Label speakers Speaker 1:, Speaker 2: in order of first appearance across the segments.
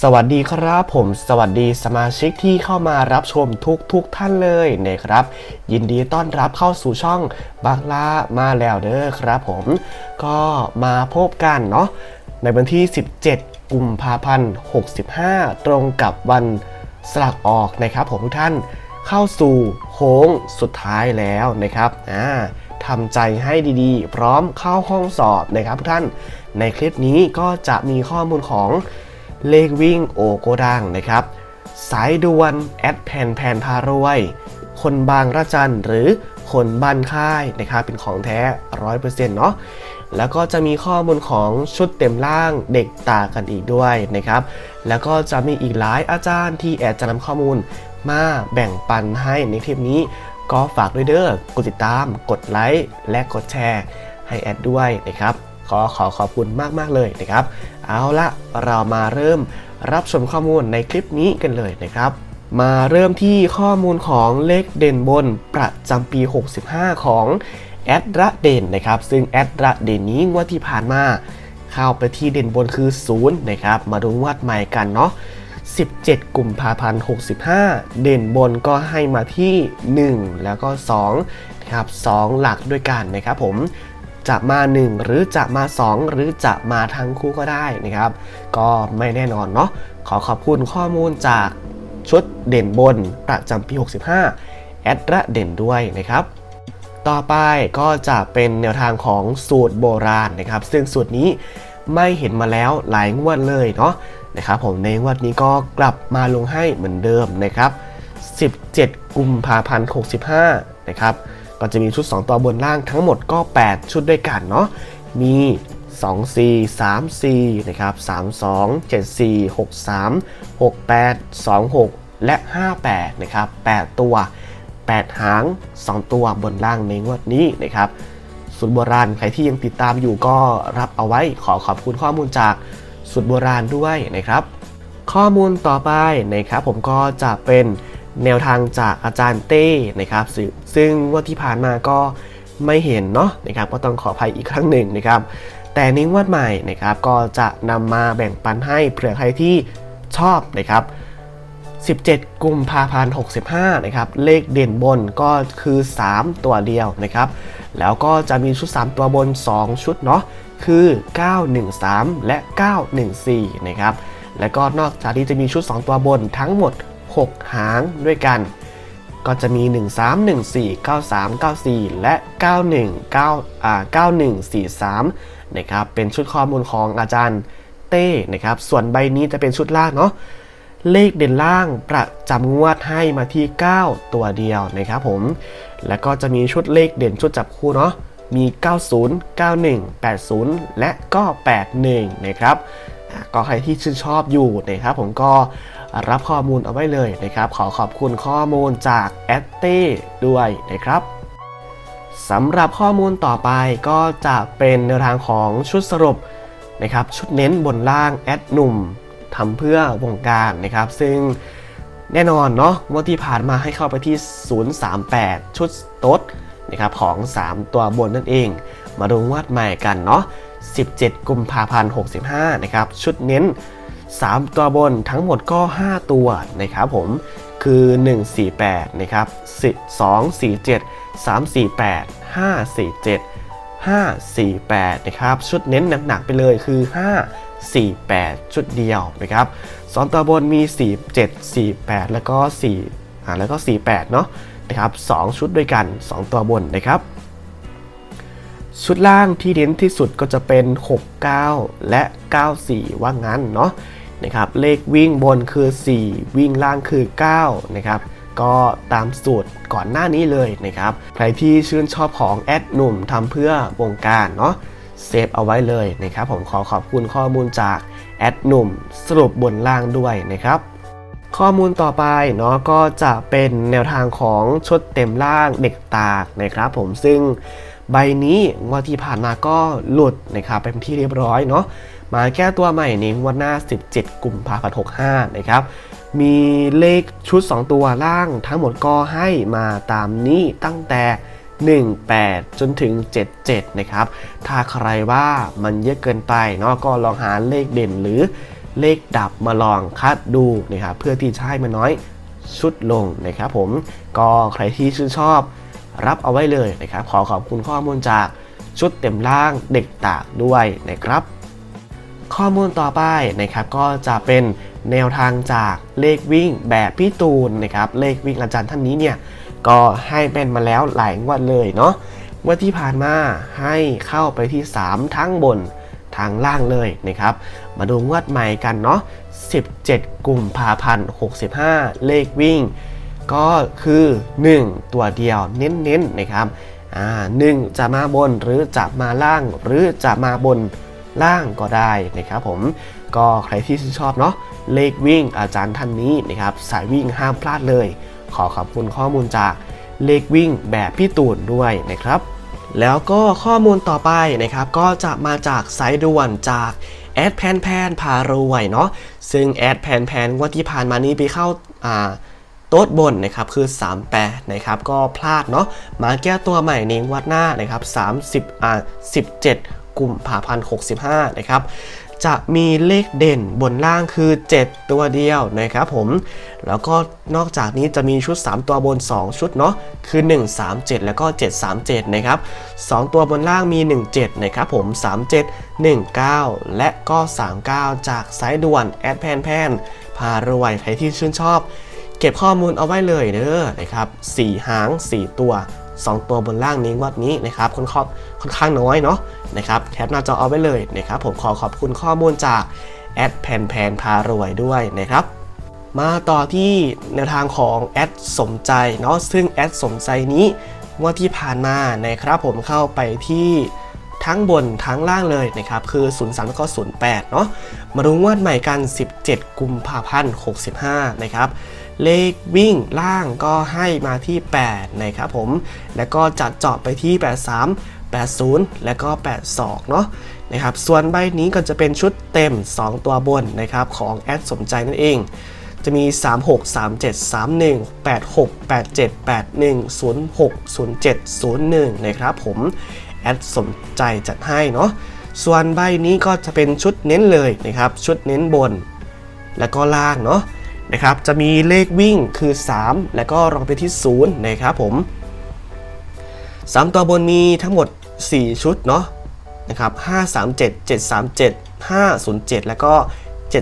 Speaker 1: สวัสดีครับผม สวัสดีสมาชิกที่เข้ามารับชมทุกทุกท่านเลยนะครับ ยินดีต้อนรับเข้าสู่ช่องบักลามาแล้วเด้อครับผมก็มาพบกันเนาะในวันที่ 17 กุมภาพันธ์ 65 ตรงกับวันสลากออกนะครับผมทุกท่านเข้าสู่โค้งสุดท้ายแล้วนะครับอ่าทำใจให้ดีๆ พร้อมเข้าห้องสอบนะครับทุกท่าน ในคลิปนี้ก็จะมีข้อมูลของ เลขวิ่งโอโกดังนะครับ สายด่วนแอดแผ่นแผ่นพารวย คนบางระจันหรือคนบ้านค่ายนะครับเป็นของแท้100%เนาะแล้วก็จะมีข้อมูลของชุดเต็มล่างเด็กตากันอีกด้วยนะครับ แล้วก็จะมีอีกหลายอาจารย์ที่แอดจะนำข้อมูลมาแบ่งปันให้ในคลิปนี้ ก็ฝากด้วยเด้อกดติดตาม กดไลค์ และกดแชร์ให้แอดด้วยนะครับ ขอขอขอบคุณมาก ๆ เลยนะครับ เอาละเรามาเริ่มรับชมข้อมูลในคลิปนี้กันเลยนะครับ มาเริ่มที่ข้อมูลของเลขเด่นบนประจำปี 65 ของแอดระเด่นนะครับ ซึ่งแอดระเด่นนี้งวดที่ผ่านมาเข้าไปที่เด่นบนคือ 0 นะครับ มาดูงวดใหม่กันเนาะ 17 กุมภาพันธ์65 เด่นบนก็ให้มาที่ 1 แล้วก็2นะครับ2หลักด้วยกันนะครับผม จะมา 1 หรือจะมา 2 หรือจะมาทั้งคู่ก็ได้นะครับ ก็ไม่แน่นอนเนาะขอขอบคุณข้อมูลจากชุดเด่นบนประจำปี 65 แอดระเด่นด้วยนะครับ ต่อไปก็จะเป็นแนวทางของสูตรโบราณนะครับ ซึ่งสูตรนี้ไม่เห็นมาแล้วหลายงวดเลยเนาะนะครับผมในงวดนี้ก็กลับมาลงให้เหมือนเดิมนะครับ 17 กุมภาพันธ์ 65 นะครับ ก็จะมีชุด 2 ตัวบนล่างทั้งหมดก็ 8 ชุดด้วยกันเนาะมี 2 4 3 4นะครับ3 2 7 4 6 3 6 8 2 6 และ 58นะครับ8 ตัว 8 หาง 2 ตัวบนล่างในงวดนี้นะครับสูตรโบราณใครที่ยังติดตามอยู่ก็รับเอาไว้ขอขอบคุณข้อมูลจากสูตรโบราณด้วยนะครับ ข้อมูลต่อไปนะครับผมก็จะเป็น แนวทางจากอาจารย์เต้นะครับซึ่งว่าที่ผ่านมาก็ไม่เห็นเนาะนะครับก็ต้องขออภัยอีกครั้งหนึ่งนะครับ แต่ในงวดใหม่นะครับก็จะนำมาแบ่งปันให้เผื่อใครที่ชอบนะครับ 17 กุมภาพันธ์65 นะครับ เลขเด่นบนก็คือ 3 ตัวเดียวนะครับ แล้วก็จะมีชุด 3 ตัวบน 2 ชุดเนาะคือ 913 และ 914 นะครับ แล้วก็นอกจากที่จะมีชุด 2 ตัวบนทั้งหมด 6 หางด้วยกัน ก็จะมี 1314 9394 และ 919อ่า9143 นะครับ เป็นชุดข้อมูลของอาจารย์เต้นะครับ ส่วนใบนี้จะเป็นชุดล่างเนาะ เลขเด่นล่างประจำงวดให้มาที่ 9 ตัวเดียวนะครับผม แล้วก็จะมีชุดเลขเด่นชุดจับคู่เนาะมี 90 91 80 และก็ 81 นะครับ ก็ใครที่ชื่นชอบอยู่นะครับผมก็รับข้อมูลเอาไว้เลยนะครับ ขอขอบคุณข้อมูลจากแอตเต้ด้วยนะครับสำหรับข้อมูลต่อไปก็จะเป็นแนวทางของชุดสรุปนะครับ ชุดเน้นบนล่างแอดหนุ่มทำเพื่อวงการนะครับ ซึ่งแน่นอนเนาะว่าที่ผ่านมาให้เข้าไปที่ 038 ชุดโต๊ดนะครับของ 3 ตัวบนนั่นเอง มาดูงวดใหม่กันเนาะ 17 กุมภาพันธ์ 65 นะครับ ชุดเน้น 3 ตัวบนทั้งหมดก็ 5 ตัวนะครับผม คือ 148 นะครับ 247 348 547 548 นะครับ ชุดเน้นหนักๆไปเลยคือ 548 ชุดเดียวนะครับสองตัวบนมี 47 48 แล้วก็4อ่าแล้วก็ 48 เนาะนะครับ 2 ชุดด้วยกัน 2 ตัวบนนะครับ ชุดล่างที่เน้นที่สุดก็จะเป็น 69 และ 94 ว่างั้นเนาะนะครับเลขวิ่งบนคือ 4 วิ่งล่างคือ 9 นะครับก็ตามสูตรก่อนหน้านี้เลยนะครับใครที่ชื่นชอบของแอดหนุ่มทำเพื่อวงการเนาะเซฟเอาไว้เลยนะครับผมขอขอบคุณข้อมูลจากแแอดหนุ่มสรุปบนล่างด้วยนะครับข้อมูลต่อไปเนาะก็จะเป็นแนวทางของชุดเต็มล่างเด็กตากนะครับผมซึ่ง ใบนี้งวดที่ผ่านมาก็หลุดนะครับเป็นที่เรียบร้อยเนาะมาแก้ตัวใหม่ในงวันหน้า 17 กุมภาพันธ์65 นะครับมีเลขชุด 2 ตัวล่างทั้งหมดก็ให้มาตามนี้ตั้งแต่ 18 จนถึง 77 นะครับ ถ้าใครว่ามันเยอะเกินไปเนาะก็ลองหาเลขเด่นหรือเลขดับมาลองคัดดูนะครับเพื่อที่จะให้มันน้อยชุดลงนะครับผมก็ใครที่ชื่นชอบ รับเอาไว้เลยนะครับ ขอขอบคุณข้อมูลจากชุดเต็มล่างเด็กตากด้วยนะครับ ข้อมูลต่อไปนะครับก็จะเป็นแนวทางจากเลขวิ่งแบบพี่ตูนนะครับเลขวิ่งอาจารย์ท่านนี้เนี่ยก็ให้เป็นมาแล้วหลายงวดเลยเนาะงวดที่ผ่านมาให้เข้าไปที่ 3 ทั้งบนทางล่างเลยนะครับ มาดูงวดใหม่กันเนาะ17 กุมภาพันธ์65 เลขวิ่ง ก็คือ 1 ตัวเดียวเน้นๆนะครับอ่าหนึ่งจะมาบนหรือจะมาล่าง หรือจะมาบนล่างก็ได้นะครับผมก็ใครที่ชื่นชอบเนาะเลขวิ่งอาจารย์ท่านนี้นะครับสายวิ่งห้ามพลาดเลย ขอขอบคุณข้อมูลจากเลขวิ่งแบบพี่ตูนด้วยนะครับ แล้วก็ข้อมูลต่อไปนะครับ ก็จะมาจากสายด่วนจากแอดแพนแพนพารวยเนาะซึ่งแอดแพนแพนวันที่ผ่านมานี้ไปเข้าอ่า โต๊ดบนนะครับคือ 38นะครับก็พลาดเนาะมาแก้ตัวใหม่ในงวัดหน้านะครับ30อ่า17 กุมภาพันธ์65นะครับจะมีเลขเด่นบนล่างคือ 7 ตัวเดียวนะครับผม แล้วก็นอกจากนี้จะมีชุด 3 ตัวบน 2 ชุดเนาะคือ 137 แล้วก็ 737 นะครับ 2 ตัวบนล่างมี 17 นะครับผม 37 19 และก็ 39 จากสายด่วนแอดแพนแพนพารวยใครที่ชื่นชอบ เก็บข้อมูลเอาไว้เลยเด้อนะครับ4หาง 4 ตัว 2 ตัวบนล่างนี้งวัดนี้นะครับค่อนข้างค่อนข้างน้อยเนาะนะครับแคปหน้าจอเอาไว้เลยนะครับผมขอขอบคุณข้อมูลจากแอดแพนแพนพารวยด้วยนะครับมาต่อที่แนวทางของแอดสมใจเนาะซึ่งแอดสมใจนี้ว่าที่ผ่านมานะครับผมเข้าไปที่ทั้งบนทั้งล่างเลยนะครับคือ 03แล้วก็08 เนาะมาดูงวดใหม่กัน 17 กุมภาพันธ์ 65 นะครับ เลขวิ่งล่างก็ให้มาที่ 8 นะครับผม แล้วก็จัดเจาะไปที่ 83 80 แล้วก็ 82 เนาะนะครับ ส่วนใบนี้ก็จะเป็นชุดเต็ม 2 ตัวบนนะครับของแอดสมใจนั่นเอง จะมี 36 37 31 86 87 81 06 07 01 นะครับผม แอดสมใจจัดให้เนาะ ส่วนใบนี้ก็จะเป็นชุดเน้นเลยนะครับ ชุดเน้นบน แล้วก็ล่างเนาะ นะครับจะมีเลขวิ่งคือ 3 แล้วก็รองไปที่ 0 นะครับผม 3 ตัวบนมีทั้งหมด 4 ชุดเนาะนะครับ537 737 507 แล้วก็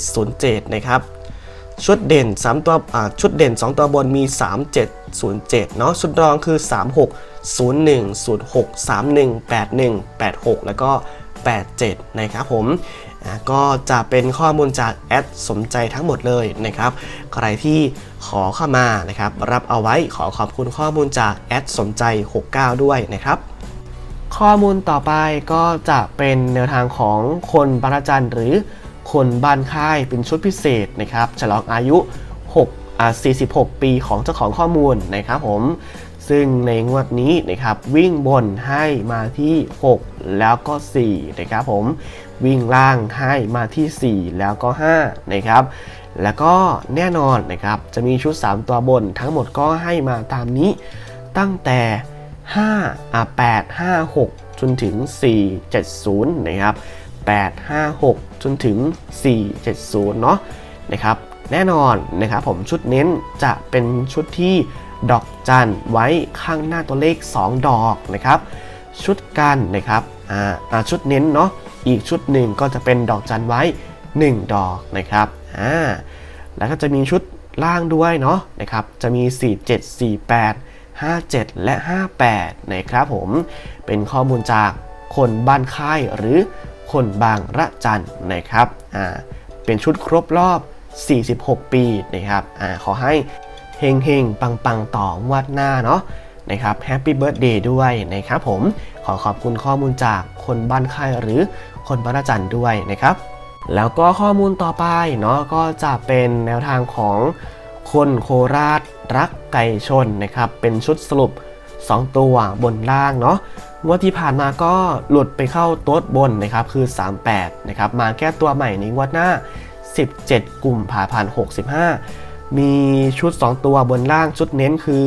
Speaker 1: 707 นะครับ ชุดเด่น 3 ตัวชุดเด่น 2 ตัวบนมี 3707 เนาะชุดรองคือ 36 01 06 31 81 86 แล้วก็ 87 นะครับผม ก็จะเป็นข้อมูลจากแอดสมใจทั้งหมดเลยนะครับ ใครที่ขอเข้ามานะครับ รับเอาไว้ขอขอบคุณข้อมูลจากแอดสมใจ 69 ด้วยนะครับข้อมูลต่อไปก็จะเป็นแนวทางของคนบรรจันหรือคนบ้านค่ายเป็นชุดพิเศษนะครับฉลองอายุ6อ่า46 ปีของเจ้าของข้อมูลนะครับผม ซึ่งในงวดนี้นะครับวิ่งบนให้มาที่ 6 แล้วก็4นะครับผม วิ่งล่างให้มาที่ 4 แล้วก็5นะครับแล้วก็แน่นอนนะครับจะมีชุด 3 ตัวบนทั้งหมดก็ให้มาตามนี้ ตั้งแต่5อะ8 5 6 จนถึง 4 7 0 นะครับ 8 5 6 จนถึง 4 7 0 เนาะนะครับแน่นอนนะครับผมชุดเน้นจะเป็นชุดที่ดอกจันไว้ข้างหน้าตัวเลข 2 ดอกนะครับ ชุดกันนะครับอ่าชุดเน้นเนาะ อีกชุดหนึ่งก็จะเป็นดอกจันไว้ 1 ดอกนะครับอ่าแล้วก็จะมีชุดล่างด้วยเนาะนะครับจะมี 4 7 4 8 57 และ 58 นะครับผมเป็นข้อมูลจากคนบ้านค่ายหรือคนบางระจันนะครับอ่าเป็นชุดครบรอบ 46 ปีนะครับอ่าขอให้เฮงเฮงปังปังต่อวัดหน้าเนาะนะครับแฮปปี้เบิร์ดเดย์ด้วยนะครับผมขอขอบคุณข้อมูลจากคนบ้านค่ายหรือ คนบ้านระจันด้วยนะครับ แล้วก็ข้อมูลต่อไปเนาะก็จะเป็นแนวทางของคนโคราชรักไก่ชนนะครับเป็นชุดสรุป 2 ตัวบนล่างเนาะงวดที่ผ่านมาก็หลุดไปเข้าโต๊ดบนนะครับคือ 38นะครับมาแก้ตัวใหม่ในงวดหน้า 17 กลุ่มภาพันธ์65 มีชุด 2 ตัวบนล่างชุดเน้นคือ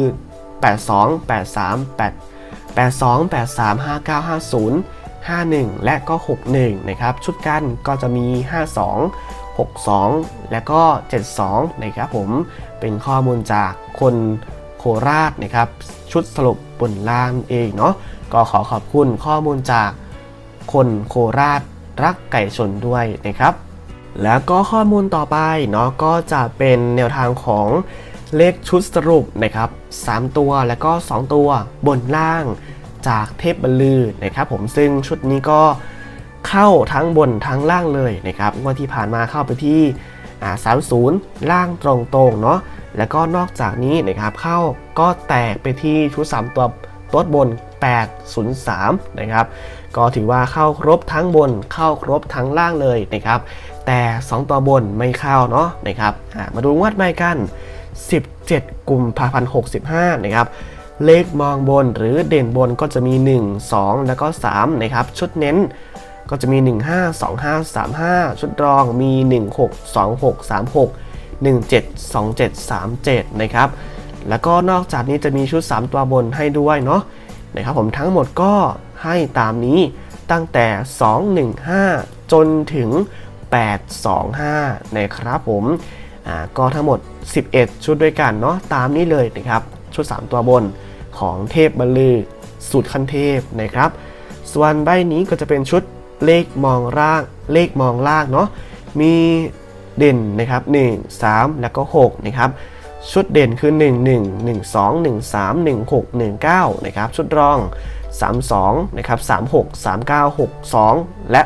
Speaker 1: 82 83 8 82 83 59 50 51 และก็ 61 นะครับ ชุดกันก็จะมี 52 62 และก็ 72 นะครับผมเป็นข้อมูลจากคนโคราชนะครับ ชุดสรุปบนล่างเองเนาะก็ขอขอบคุณข้อมูลจากคนโคราชรักไก่ชนด้วยนะครับ แล้วก็ข้อมูลต่อไปเนาะก็จะเป็นแนวทางของเลขชุดสรุปนะครับ 3 ตัวแล้วก็ 2 ตัวบนล่าง จากเทพบรรลือนะครับผมซึ่งชุดนี้ก็เข้าทั้งบนทั้งล่างเลยนะครับงวดที่ผ่านมาเข้าไปที่อ่า30ล่างตรงๆเนาะแล้วก็นอกจากนี้นะครับเข้าก็แตกไปที่ชุด 3 ตัวตัวบน 803 นะครับ ก็ถือว่าเข้าครบทั้งบนเข้าครบทั้งล่างเลยนะครับ แต่ 2 ตัวบนไม่เข้าเนาะนะครับมาดูงวดใหม่กัน 17 กุมภาพันธ์65 นะครับ เลขมองบนหรือเด่นบนก็จะมี 1 2 แล้วก็ 3 นะครับ ชุดเน้นก็จะมี 1 5 2 5 3 5 ชุดรองมี 1 6 2 6 3 6 1 7 2 7 3 7 นะครับ แล้วก็นอกจากนี้จะมีชุด 3 ตัวบนให้ด้วยเนาะนะครับผมทั้งหมดก็ให้ตามนี้ตั้งแต่ 215 จนถึง 825 นะครับผมอ่าก็ทั้งหมด 11 ชุดด้วยกันเนาะตามนี้เลยนะครับ ชุด 3 ตัวบน ของเทพบรรลือ สูตรขั้นเทพนะครับ ส่วนใบนี้ก็จะเป็นชุดเลขมองล่าง เลขมองล่างเนาะ มีเด่นนะครับ 1 3 แล้วก็ 6 นะครับ ชุดเด่นคือ 1 1 1 2 1 3 1 6 1 9 นะครับ ชุดรอง 32 นะครับ 36 39 62 และ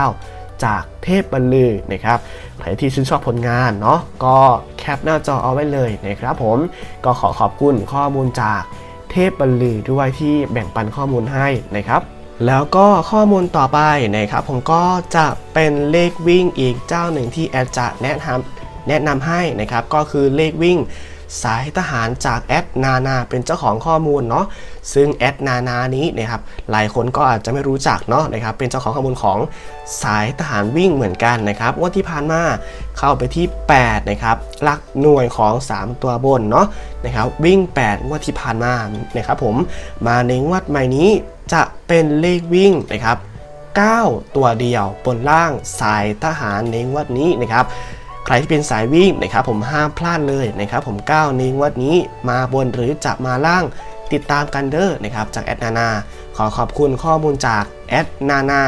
Speaker 1: 69 จากเทพบรรลือนะครับ ใครที่ชื่นชอบผลงานเนาะ ก็แคปหน้าจอเอาไว้เลยนะครับผม ก็ขอขอบคุณข้อมูลจาก เทพบรรลือด้วยที่แบ่งปันข้อมูลให้นะครับ แล้วก็ข้อมูลต่อไปนะครับ ผมก็จะเป็นเลขวิ่งอีกเจ้าหนึ่งที่แอดจะแนะนำแนะนำให้นะครับ ก็คือเลขวิ่ง สายทหารจากแอดนานาเป็นเจ้าของข้อมูลเนาะซึ่งแอดนานานี้นะครับหลายคนก็อาจจะไม่รู้จักเนาะนะครับเป็นเจ้าของข้อมูลของสายทหารวิ่งเหมือนกันนะครับวันที่ผ่านมาเข้าไปที่8นะครับหลักหน่วยของ 3 ตัวบนเนาะนะครับวิ่ง8งวดที่ผ่านมานะครับผมมาในงวดใหม่นี้จะเป็นเลขวิ่งนะครับ9 ตัวเดียวบนล่างสายทหารในงวดนี้นะครับ ใครที่เป็นสายวิ่งนะครับผมห้ามพลาดเลยนะครับผม9ในงวดนี้มาบนหรือจะมาล่างติดตามกันเด้อนะครับจากแอดนานาขอขอบคุณข้อมูลจากแอดนานา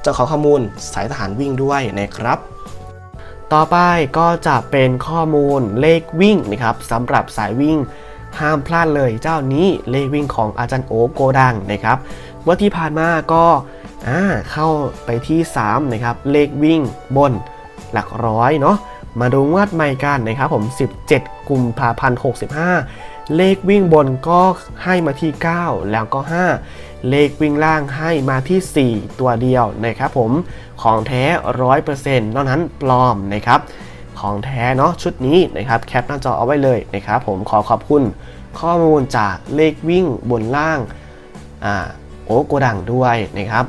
Speaker 1: เจ้าของข้อมูลสายทหารวิ่งด้วยนะครับ ต่อไปก็จะเป็นข้อมูลเลขวิ่งนะครับสำหรับสายวิ่งห้ามพลาดเลยเจ้านี้เลขวิ่งของอาจารย์โอโกดังนะครับว่าที่ผ่านมาก็อ่าเข้าไปที่3นะครับเลขวิ่งบนหลักร้อยเนาะ มาดูงวดใหม่กันนะครับผม 17 กุมภาพันธ์ 65 เลขวิ่งบนก็ให้มาที่ 9 แล้วก็ 5 เลขวิ่งล่างให้มาที่ 4 ตัวเดียวนะครับผม ของแท้ 100%นอกนั้นปลอมนะครับ ของแท้เนาะชุดนี้นะครับแคปหน้าจอเอาไว้เลยนะครับผมขอขอบคุณข้อมูลจากเลขวิ่งบนล่างอ่าโอโกดังด้วยนะครับ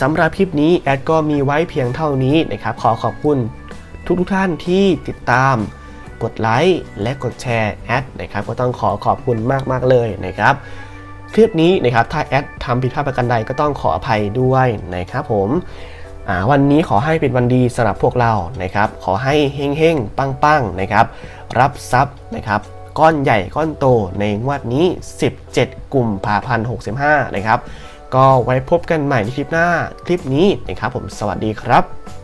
Speaker 1: สำหรับคลิปนี้แอดก็มีไว้เพียงเท่านี้นะครับขอขอบคุณ ทุกทุกท่านที่ติดตามกดไลค์และกดแชร์แอดนะครับก็ต้องขอขอบคุณมาก ๆ เลยนะครับ คลิปนี้นะครับถ้าแอดทำผิดพลาดประการใดก็ต้องขออภัยด้วยนะครับผมวันนี้ขอให้เป็นวันดีสำหรับพวกเรานะครับ ขอให้เฮงเฮงปังปังๆนะครับ รับทรัพย์นะครับ ก้อนใหญ่ก้อนโตในงวดนี้ 17กุมภาพันธ์65 นะครับ ก็ไว้พบกันใหม่ในคลิปหน้าคลิปนี้นะครับผมสวัสดีครับ